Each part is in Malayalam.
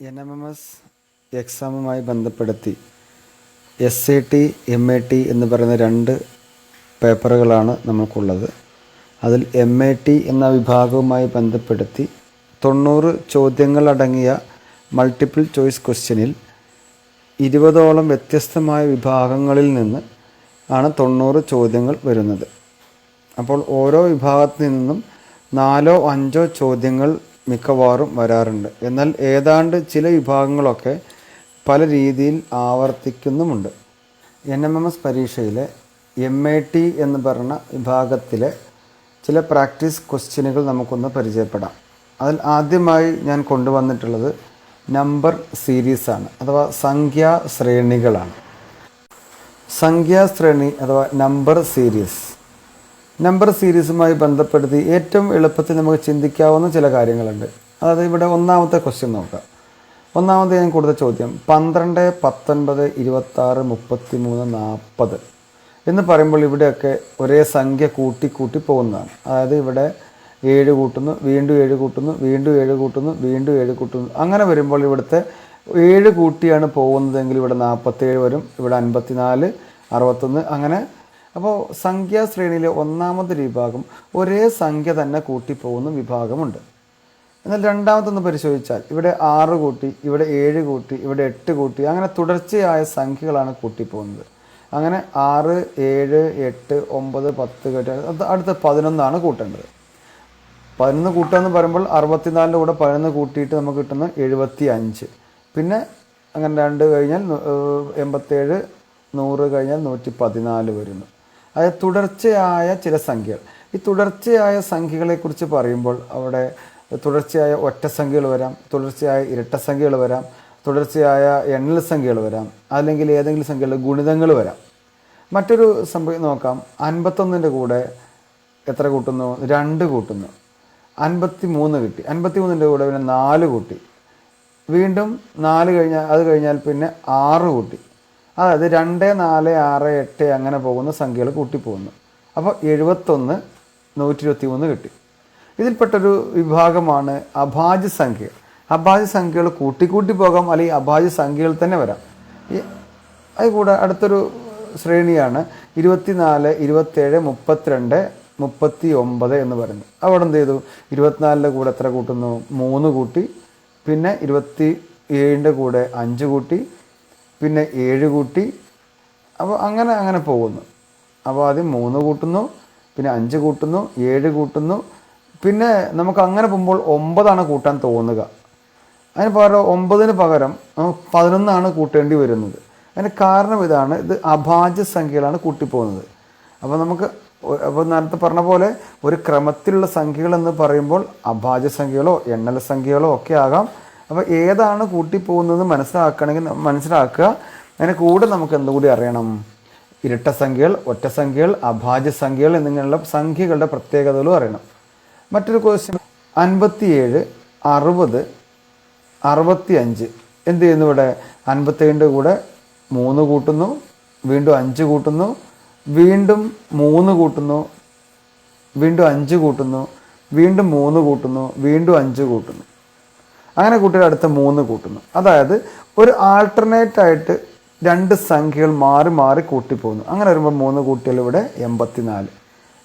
എൻ എം എം എസ് എക്സാമുമായി ബന്ധപ്പെടുത്തി S A T M A T എന്ന് പറയുന്ന രണ്ട് പേപ്പറുകളാണ് നമുക്കുള്ളത് അതിൽ എം എ ടി എന്ന വിഭാഗവുമായി ബന്ധപ്പെടുത്തി തൊണ്ണൂറ് ചോദ്യങ്ങളടങ്ങിയ മൾട്ടിപ്പിൾ ചോയ്സ് ക്വസ്റ്റ്യനിൽ ഇരുപതോളം വ്യത്യസ്തമായ വിഭാഗങ്ങളിൽ നിന്ന് ആണ് തൊണ്ണൂറ് ചോദ്യങ്ങൾ വരുന്നത്. അപ്പോൾ ഓരോ വിഭാഗത്തിൽ നിന്നും നാലോ അഞ്ചോ ചോദ്യങ്ങൾ മിക്കവാറും വരാറുണ്ട്. എന്നാൽ ഏതാണ്ട് ചില വിഭാഗങ്ങളൊക്കെ പല രീതിയിൽ ആവർത്തിക്കുന്നുമുണ്ട്. എൻ എം എം എസ് പരീക്ഷയിലെ എം എ ടി എന്ന് പറഞ്ഞ വിഭാഗത്തിലെ ചില പ്രാക്ടീസ് ക്വസ്റ്റ്യനുകൾ നമുക്കൊന്ന് പരിചയപ്പെടാം. അതിൽ ആദ്യമായി ഞാൻ കൊണ്ടുവന്നിട്ടുള്ളത് നമ്പർ സീരീസാണ് അഥവാ സംഖ്യാ ശ്രേണികളാണ്. സംഖ്യാശ്രേണി അഥവാ നമ്പർ സീരീസ്. നമ്പർ സീരീസുമായി ബന്ധപ്പെടുത്തി ഏറ്റവും എളുപ്പത്തിൽ നമുക്ക് ചിന്തിക്കാവുന്ന ചില കാര്യങ്ങളുണ്ട്. അതായത് ഇവിടെ ഒന്നാമത്തെ ക്വസ്റ്റ്യൻ നോക്കാം. ഒന്നാമത്തെ ഞാൻ കൊടുത്ത ചോദ്യം പന്ത്രണ്ട് പത്തൊൻപത് ഇരുപത്താറ് മുപ്പത്തി മൂന്ന് നാൽപ്പത് എന്ന് പറയുമ്പോൾ ഇവിടെയൊക്കെ ഒരേ സംഖ്യ കൂട്ടി കൂട്ടി പോകുന്നതാണ്. അതായത് ഇവിടെ ഏഴ് കൂട്ടുന്നു വീണ്ടും ഏഴ് കൂട്ടുന്നു വീണ്ടും ഏഴ് കൂട്ടുന്നു വീണ്ടും ഏഴ് കൂട്ടുന്നു. അങ്ങനെ വരുമ്പോൾ ഇവിടുത്തെ ഏഴ് കൂട്ടിയാണ് പോകുന്നതെങ്കിൽ ഇവിടെ നാൽപ്പത്തേഴ് വരും ഇവിടെ അൻപത്തിനാല് അറുപത്തൊന്ന് അങ്ങനെ അപ്പോൾ സംഖ്യാശ്രേണിയിലെ ഒന്നാമത്തെ വിഭാഗം ഒരേ സംഖ്യ തന്നെ കൂട്ടിപ്പോകുന്ന വിഭാഗമുണ്ട്. എന്നാൽ രണ്ടാമത്തൊന്ന് പരിശോധിച്ചാൽ ഇവിടെ ആറ് കൂട്ടി ഇവിടെ ഏഴ് കൂട്ടി ഇവിടെ എട്ട് കൂട്ടി അങ്ങനെ തുടർച്ചയായ സംഖ്യകളാണ് കൂട്ടിപ്പോകുന്നത്. അങ്ങനെ ആറ് ഏഴ് എട്ട് ഒമ്പത് പത്ത് കേട്ട് അടുത്ത പതിനൊന്നാണ് കൂട്ടേണ്ടത്. പതിനൊന്ന് കൂട്ടുക എന്ന് പറയുമ്പോൾ അറുപത്തിനാലിന്റെ കൂടെ പതിനൊന്ന് കൂട്ടിയിട്ട് നമുക്ക് കിട്ടുന്ന എഴുപത്തി അഞ്ച് പിന്നെ അങ്ങനെ രണ്ട് കഴിഞ്ഞാൽ എൺപത്തേഴ് നൂറ് കഴിഞ്ഞാൽ നൂറ്റി പതിനാല് വരുന്നു. അതായത് തുടർച്ചയായ ചില സംഖ്യകൾ. ഈ തുടർച്ചയായ സംഖ്യകളെക്കുറിച്ച് പറയുമ്പോൾ അവിടെ തുടർച്ചയായ ഒറ്റ സംഖ്യകൾ വരാം തുടർച്ചയായ ഇരട്ട സംഖ്യകൾ വരാം തുടർച്ചയായ എണ്ണൽ സംഖ്യകൾ വരാം അല്ലെങ്കിൽ ഏതെങ്കിലും സംഖ്യകൾ ഗുണിതങ്ങൾ വരാം. മറ്റൊരു സംഭവം നോക്കാം. അൻപത്തൊന്നിന്റെ കൂടെ എത്ര കൂട്ടുന്നു? രണ്ട് കൂട്ടുന്നു. അൻപത്തി മൂന്ന് കിട്ടി. അൻപത്തി മൂന്നിന്റെ കൂടെ പിന്നെ നാല് കൂട്ടി. വീണ്ടും നാല് കഴിഞ്ഞാൽ അത് കഴിഞ്ഞാൽ പിന്നെ ആറ് കൂട്ടി. അതായത് രണ്ട് നാല് ആറ് എട്ട് അങ്ങനെ പോകുന്ന സംഖ്യകൾ കൂട്ടിപ്പോകുന്നു. അപ്പോൾ എഴുപത്തൊന്ന് നൂറ്റി ഇരുപത്തി മൂന്ന് കിട്ടി. ഇതിൽപ്പെട്ടൊരു വിഭാഗമാണ് അഭാജ്യ സംഖ്യ അഭാജ്യ സംഖ്യകൾ കൂട്ടിക്കൂട്ടി പോകാം അല്ലെങ്കിൽ അഭാജ്യ സംഖ്യകൾ തന്നെ വരാം. ഈ അത് അടുത്തൊരു ശ്രേണിയാണ് ഇരുപത്തിനാല് ഇരുപത്തേഴ് മുപ്പത്തിരണ്ട് മുപ്പത്തി ഒമ്പത് എന്ന് പറയുന്നത്. അവിടെ എന്ത് ചെയ്തു? ഇരുപത്തിനാലിന്റെ കൂടെ എത്ര കൂട്ടുന്നു? മൂന്ന് കൂട്ടി. പിന്നെ ഇരുപത്തി ഏഴിന്റെ കൂടെ അഞ്ച് കൂട്ടി. പിന്നെ ഏഴ് കൂട്ടി. അപ്പോൾ അങ്ങനെ അങ്ങനെ പോകുന്നു. അപ്പോൾ ആദ്യം മൂന്ന് കൂട്ടുന്നു പിന്നെ അഞ്ച് കൂട്ടുന്നു ഏഴ് കൂട്ടുന്നു. പിന്നെ നമുക്ക് അങ്ങനെ പോകുമ്പോൾ ഒമ്പതാണ് കൂട്ടാൻ തോന്നുക. അതിന് പകരം ഒമ്പതിന് പകരം പതിനൊന്നാണ് കൂട്ടേണ്ടി വരുന്നത്. അതിന് കാരണം ഇതാണ് ഇത് അഭാജ്യ സംഖ്യകളാണ് കൂട്ടിപ്പോകുന്നത്. അപ്പോൾ നമുക്ക് അപ്പോൾ നേരത്തെ പറഞ്ഞ പോലെ ഒരു ക്രമത്തിലുള്ള സംഖ്യകൾ എന്ന് പറയുമ്പോൾ അഭാജ്യ സംഖ്യകളോ എണ്ണൽ സംഖ്യകളോ ഒക്കെ ആകാം. അപ്പോൾ ഏതാണ് കൂട്ടിപ്പോകുന്നത് മനസ്സിലാക്കണമെങ്കിൽ മനസ്സിലാക്കുക. അതിന് കൂടെ നമുക്ക് എന്തുകൂടി അറിയണം? ഇരട്ട സംഖ്യകൾ ഒറ്റ സംഖ്യകൾ അഭാജ്യ സംഖ്യകൾ എന്നിങ്ങനെയുള്ള സംഖ്യകളുടെ പ്രത്യേകതകളും അറിയണം. മറ്റൊരു ക്വസ്റ്റ്യൻ അൻപത്തിയേഴ് അറുപത് അറുപത്തി അഞ്ച് എന്ത് ചെയ്യുന്നു ഇവിടെ? അൻപത്തേഴിന്റെ കൂടെ മൂന്ന് കൂട്ടുന്നു വീണ്ടും അഞ്ച് കൂട്ടുന്നു വീണ്ടും മൂന്ന് കൂട്ടുന്നു വീണ്ടും അഞ്ച് കൂട്ടുന്നു വീണ്ടും മൂന്ന് കൂട്ടുന്നു വീണ്ടും അഞ്ച് കൂട്ടുന്നു. അങ്ങനെ കൂട്ടിയ അടുത്ത മൂന്ന് കൂട്ടുന്നു. അതായത് ഒരു ആൾട്ടർനേറ്റ് ആയിട്ട് രണ്ട് സംഖ്യകൾ മാറി മാറി കൂട്ടിപ്പോകുന്നു. അങ്ങനെ വരുമ്പോൾ മൂന്ന് കൂട്ടിയാൽ ഇവിടെ എൺപത്തിനാല്.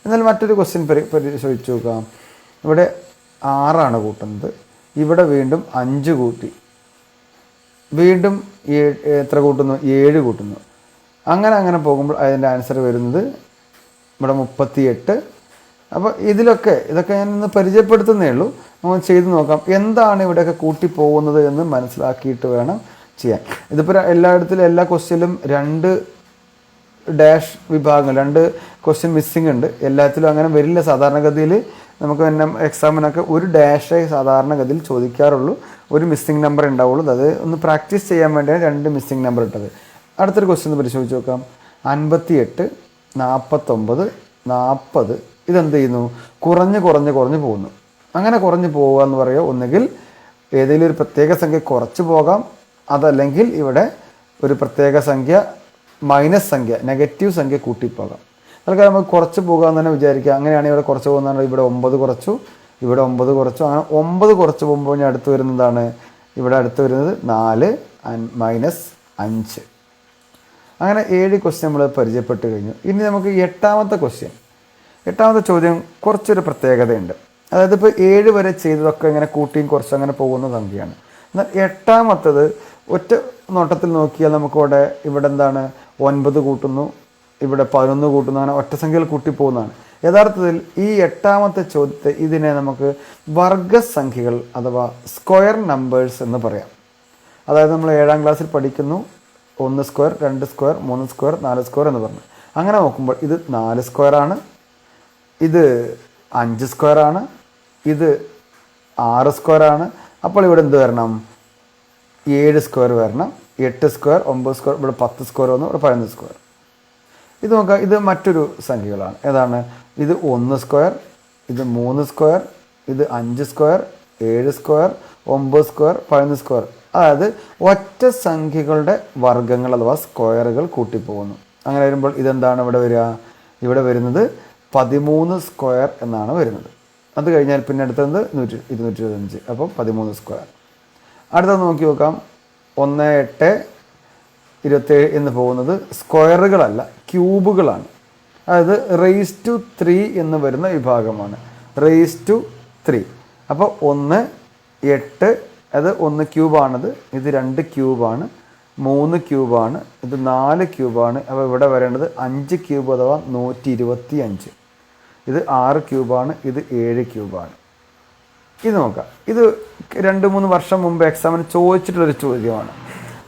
എന്നാൽ മറ്റൊരു ക്വസ്റ്റ്യൻ പരി പരിശോധിച്ച് നോക്കാം. ഇവിടെ ആറാണ് കൂട്ടുന്നത്. ഇവിടെ വീണ്ടും അഞ്ച് കൂട്ടി. വീണ്ടും എത്ര കൂട്ടുന്നു? ഏഴ് കൂട്ടുന്നു. അങ്ങനെ അങ്ങനെ പോകുമ്പോൾ അതിന്റെ ആൻസർ വരുന്നത് ഇവിടെ മുപ്പത്തിയെട്ട് അപ്പോൾ ഇതിലൊക്കെ ഇതൊക്കെ ഞാൻ ഇന്ന് പരിചയപ്പെടുത്തുന്നേ ഉള്ളൂ. നമുക്ക് ചെയ്തു നോക്കാം. എന്താണ് ഇവിടെയൊക്കെ കൂട്ടിപ്പോകുന്നത് എന്ന് മനസ്സിലാക്കിയിട്ട് വേണം ചെയ്യാൻ. ഇതിപ്പോൾ എല്ലായിടത്തിലും എല്ലാ ക്വസ്റ്റ്യനിലും രണ്ട് ഡാഷ് വിഭാഗങ്ങൾ രണ്ട് ക്വസ്റ്റ്യൻ മിസ്സിംഗ് ഉണ്ട്. എല്ലാത്തിലും അങ്ങനെ വരില്ല. സാധാരണഗതിയിൽ നമുക്ക് തന്നെ എക്സാമിനൊക്കെ ഒരു ഡാഷേ സാധാരണഗതിയിൽ ചോദിക്കാറുള്ളൂ. ഒരു മിസ്സിംഗ് നമ്പർ ഉണ്ടാവുള്ളൂ. അത് ഒന്ന് പ്രാക്ടീസ് ചെയ്യാൻ വേണ്ടിയാണ് രണ്ട് മിസ്സിംഗ് നമ്പർ ഇട്ടത്. അടുത്തൊരു ക്വസ്റ്റ്യൻ പരിശോധിച്ച് നോക്കാം. അൻപത്തിയെട്ട് നാൽപ്പത്തൊമ്പത് നാൽപ്പത് ഇതെന്ത് ചെയ്യുന്നു? കുറഞ്ഞ് കുറഞ്ഞ് കുറഞ്ഞ് പോകുന്നു. അങ്ങനെ കുറഞ്ഞ് പോവുക എന്ന് പറയുക ഒന്നുകിൽ ഏതെങ്കിലും ഒരു പ്രത്യേക സംഖ്യ കുറച്ച് പോകാം അതല്ലെങ്കിൽ ഇവിടെ ഒരു പ്രത്യേക സംഖ്യ മൈനസ് സംഖ്യ നെഗറ്റീവ് സംഖ്യ കൂട്ടിപ്പോകാം. തൽക്കാലം നമുക്ക് കുറച്ച് പോകാമെന്ന് തന്നെ വിചാരിക്കുക. അങ്ങനെയാണ് ഇവിടെ കുറച്ച് പോകുന്നതാണ് ഇവിടെ ഒമ്പത് കുറച്ചു ഇവിടെ ഒമ്പത് കുറച്ചു. അങ്ങനെ ഒമ്പത് കുറച്ച് പോകുമ്പോൾ ഞാൻ അടുത്ത് വരുന്നതാണ് ഇവിടെ അടുത്ത് വരുന്നത് നാല് മൈനസ് അഞ്ച്. അങ്ങനെ ഏഴ് ക്വസ്റ്റ്യൻ നമ്മൾ പരിചയപ്പെട്ട് കഴിഞ്ഞു. ഇനി നമുക്ക് എട്ടാമത്തെ ക്വസ്റ്റ്യൻ എട്ടാമത്തെ ചോദ്യം കുറച്ചൊരു പ്രത്യേകതയുണ്ട്. അതായത് ഇപ്പോൾ ഏഴ് വരെ ചെയ്തതൊക്കെ ഇങ്ങനെ കൂട്ടിയും കുറച്ച് അങ്ങനെ പോകുന്ന സംഖ്യയാണ്. എന്നാൽ എട്ടാമത്തത് ഒറ്റ നോട്ടത്തിൽ നോക്കിയാൽ നമുക്കിവിടെ ഇവിടെ എന്താണ്? ഒൻപത് കൂട്ടുന്നു ഇവിടെ പതിനൊന്ന് കൂട്ടുന്നു അങ്ങനെ ഒറ്റ സംഖ്യയിൽ കൂട്ടിപ്പോകുന്നതാണ് യഥാർത്ഥത്തിൽ ഈ എട്ടാമത്തെ ചോദ്യത്തെ ഇതിനെ നമുക്ക് വർഗസംഖ്യകൾ അഥവാ സ്ക്വയർ നമ്പേഴ്സ് എന്ന് പറയാം. അതായത് നമ്മൾ ഏഴാം ക്ലാസ്സിൽ പഠിക്കുന്നു ഒന്ന് സ്ക്വയർ രണ്ട് സ്ക്വയർ മൂന്ന് സ്ക്വയർ നാല് സ്ക്വയർ എന്ന് പറഞ്ഞു. അങ്ങനെ നോക്കുമ്പോൾ ഇത് നാല് സ്ക്വയർ ആണ് ഇത് അഞ്ച് സ്ക്വയറാണ് ഇത് ആറ് സ്ക്വയറാണ് അപ്പോൾ ഇവിടെ എന്ത് വരണം? ഏഴ് സ്ക്വയർ വരണം. എട്ട് സ്ക്വയർ ഒമ്പത് സ്ക്വയർ ഇവിടെ പത്ത് സ്ക്വയർ വന്നു. ഇവിടെ പതിനൊന്ന് സ്ക്വയർ ഇത് നോക്കുക ഇത് മറ്റൊരു സംഖ്യകളാണ്. ഏതാണ്? ഇത് ഒന്ന് സ്ക്വയർ ഇത് മൂന്ന് സ്ക്വയർ ഇത് അഞ്ച് സ്ക്വയർ ഏഴ് സ്ക്വയർ ഒമ്പത് സ്ക്വയർ പതിനൊന്ന് സ്ക്വയർ അതായത് ഒറ്റ സംഖ്യകളുടെ വർഗങ്ങൾ അഥവാ സ്ക്വയറുകൾ കൂട്ടിപ്പോകുന്നു. അങ്ങനെ വരുമ്പോൾ ഇതെന്താണ് ഇവിടെ വരിക? ഇവിടെ വരുന്നത് പതിമൂന്ന് സ്ക്വയർ എന്നാണ് വരുന്നത്. അത് കഴിഞ്ഞാൽ പിന്നെ അടുത്തത് നൂറ്റി ഇരുന്നൂറ്റി ഇരുപത്തഞ്ച് അപ്പോൾ പതിമൂന്ന് സ്ക്വയർ. അടുത്തത് നോക്കി നോക്കാം. ഒന്ന് എട്ട് ഇരുപത്തേഴ് എന്ന് പോകുന്നത് സ്ക്വയറുകളല്ല ക്യൂബുകളാണ്. അതായത് റേസ് ടു ത്രീ എന്ന് വരുന്ന വിഭാഗമാണ്. Raise to three. അപ്പോൾ ഒന്ന് എട്ട് അത് ഒന്ന് ക്യൂബാണത്. ഇത് രണ്ട് ക്യൂബാണ്. മൂന്ന് ക്യൂബാണ്. ഇത് നാല് ക്യൂബാണ്. അപ്പോൾ ഇവിടെ വരേണ്ടത് അഞ്ച് ക്യൂബ് അഥവാ നൂറ്റി ഇരുപത്തി അഞ്ച് ഇത് ആറ് ക്യൂബാണ് ഇത് ഏഴ് ക്യൂബാണ്. ഇത് നോക്കാം. ഇത് രണ്ട് മൂന്ന് വർഷം മുമ്പ് എക്സാമിന് ചോദിച്ചിട്ടുള്ളൊരു ചോദ്യമാണ്.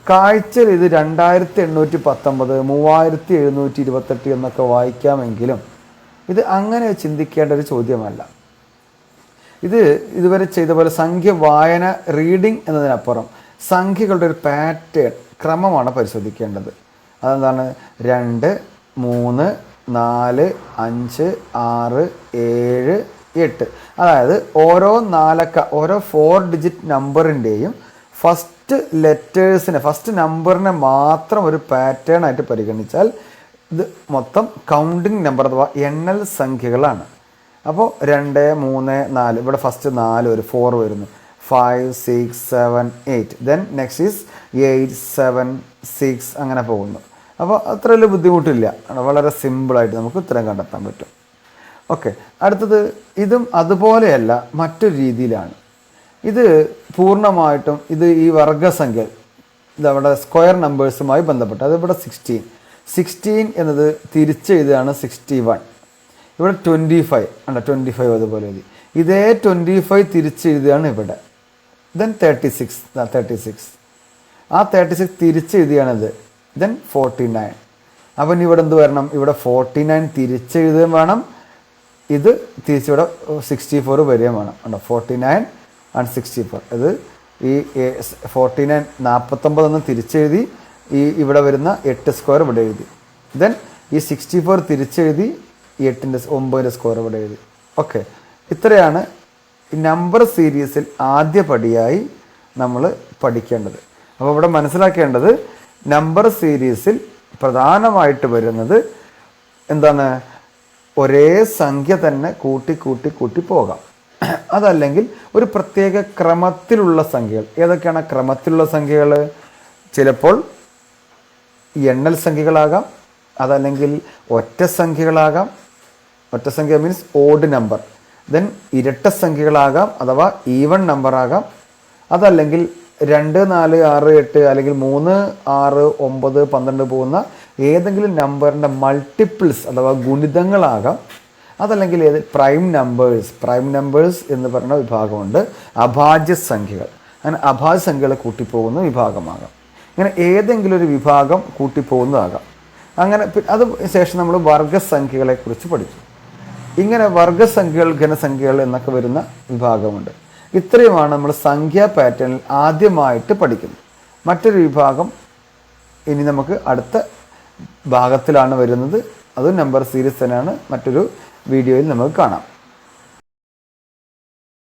കാഴ്ചയിൽ ഇത് രണ്ടായിരത്തി എണ്ണൂറ്റി പത്തൊമ്പത് മൂവായിരത്തി എഴുന്നൂറ്റി ഇരുപത്തെട്ട് എന്നൊക്കെ വായിക്കാമെങ്കിലും ഇത് അങ്ങനെ ചിന്തിക്കേണ്ട ഒരു ചോദ്യമല്ല. ഇത് ഇതുവരെ ചെയ്ത പോലെ സംഖ്യ വായന റീഡിംഗ് എന്നതിനപ്പുറം സംഖ്യകളുടെ ഒരു പാറ്റേൺ ക്രമമാണ് പരിശോധിക്കേണ്ടത്. അതെന്താണ്? രണ്ട് മൂന്ന് നാല് അഞ്ച് ആറ് ഏഴ് എട്ട്. അതായത് ഓരോ നാലക്ക ഓരോ ഫോർ ഡിജിറ്റ് നമ്പറിന്റെയും ഫസ്റ്റ് ലെറ്റേഴ്സിനെ ഫസ്റ്റ് നമ്പറിനെ മാത്രം ഒരു പാറ്റേൺ ആയിട്ട് പരിഗണിച്ചാൽ ഇത് മൊത്തം കൗണ്ടിങ് നമ്പർ അഥവാ എണ്ണൽ സംഖ്യകളാണ്. അപ്പോൾ രണ്ട് മൂന്ന് നാല് ഇവിടെ ഫസ്റ്റ് നാല് ഒരു ഫോർ വരുന്നു. Five six seven eight then next is eight seven six അങ്ങനെ പോകുന്നു. അപ്പോൾ അത്ര വലിയ ബുദ്ധിമുട്ടില്ല വളരെ സിമ്പിളായിട്ട് നമുക്ക് ഉത്തരം കണ്ടെത്താൻ പറ്റും. ഓക്കെ. അടുത്തത് ഇതും അതുപോലെയല്ല മറ്റൊരു രീതിയിലാണ്. ഇത് പൂർണമായിട്ടും ഇത് ഈ വർഗസംഖ്യ ഇത് അവിടെ സ്ക്വയർ നമ്പേഴ്സുമായി ബന്ധപ്പെട്ട് അതിവിടെ സിക്സ്റ്റീൻ സിക്സ്റ്റീൻ എന്നത് തിരിച്ചെഴുതുകയാണ് സിക്സ്റ്റി വൺ ഇവിടെ ട്വന്റി ഫൈവ് അല്ല ട്വന്റി ഫൈവ് അതുപോലെ എഴുതി. ഇതേ ട്വന്റി ഫൈവ് തിരിച്ചെഴുതുകയാണ് ഇവിടെ. Then thirty six thirty six ആ തേർട്ടി സിക്സ് തിരിച്ചെഴുതിയാണിത് ദെൻ ഫോർട്ടി നയൻ അപ്പം ഇവിടെ എന്ത് വരണം? ഇവിടെ ഫോർട്ടി നയൻ തിരിച്ചെഴുതുകയും വേണം. ഇത് തിരിച്ചിവിടെ സിക്സ്റ്റി ഫോർ വരികയും വേണം. ഉണ്ടോ forty nine and sixty four ഇത് ഈ ഫോർട്ടി നയൻ നാൽപ്പത്തൊമ്പതൊന്ന് തിരിച്ചെഴുതി ഈ ഇവിടെ വരുന്ന എട്ട് സ്ക്വയർ ഇവിടെ എഴുതി. ദെൻ ഈ സിക്സ്റ്റി ഫോർ തിരിച്ചെഴുതി എട്ടിന്റെ ഒമ്പതിന്റെ സ്ക്വയർ ഇവിടെ എഴുതി. ഓക്കെ ഇത്രയാണ് നമ്പർ സീരീസിൽ ആദ്യ പടിയായി നമ്മൾ പഠിക്കേണ്ടത്. അപ്പോൾ ഇവിടെ മനസ്സിലാക്കേണ്ടത് നമ്പർ സീരീസിൽ പ്രധാനമായിട്ട് വരുന്നത് എന്താണ്? ഒരേ സംഖ്യ തന്നെ കൂട്ടി കൂട്ടി കൂട്ടി പോകാം. അതല്ലെങ്കിൽ ഒരു പ്രത്യേക ക്രമത്തിലുള്ള സംഖ്യകൾ. ഏതൊക്കെയാണ് ക്രമത്തിലുള്ള സംഖ്യകൾ? ചിലപ്പോൾ എണ്ണൽ സംഖ്യകളാകാം. അതല്ലെങ്കിൽ ഒറ്റ സംഖ്യകളാകാം. ഒറ്റ സംഖ്യ മീൻസ് ഓഡ് നമ്പർ ദെൻ ഇരട്ട സംഖ്യകളാകാം അഥവാ ഈവൺ നമ്പർ ആകാം. അതല്ലെങ്കിൽ രണ്ട് നാല് ആറ് എട്ട് അല്ലെങ്കിൽ മൂന്ന് ആറ് ഒമ്പത് പന്ത്രണ്ട് പോകുന്ന ഏതെങ്കിലും നമ്പറിന്റെ മൾട്ടിപ്പിൾസ് അഥവാ ഗുണിതങ്ങളാകാം. അതല്ലെങ്കിൽ ഏത്? പ്രൈം നമ്പേഴ്സ് പ്രൈം നമ്പേഴ്സ് എന്ന് പറയുന്ന വിഭാഗമുണ്ട്. അഭാജ്യ സംഖ്യകൾ. അങ്ങനെ അഭാജ്യ സംഖ്യകൾ കൂട്ടിപ്പോകുന്ന വിഭാഗമാകാം. ഇങ്ങനെ ഏതെങ്കിലും ഒരു വിഭാഗം കൂട്ടിപ്പോകുന്നതാകാം. അങ്ങനെ അത് ശേഷം നമ്മൾ വർഗസംഖ്യകളെക്കുറിച്ച് പഠിച്ചു. ഇങ്ങനെ വർഗസംഖ്യകൾ ഘനസംഖ്യകൾ എന്നൊക്കെ വരുന്ന വിഭാഗമുണ്ട്. ഇത്രയുമാണ് നമ്മൾ സംഖ്യാ പാറ്റേണിൽ ആദ്യമായിട്ട് പഠിക്കുന്നത്. മറ്റൊരു വിഭാഗം ഇനി നമുക്ക് അടുത്ത ഭാഗത്തിലാണ് വരുന്നത്. അത് നമ്പർ സീരീസ് തന്നെയാണ്. മറ്റൊരു വീഡിയോയിൽ നമുക്ക് കാണാം.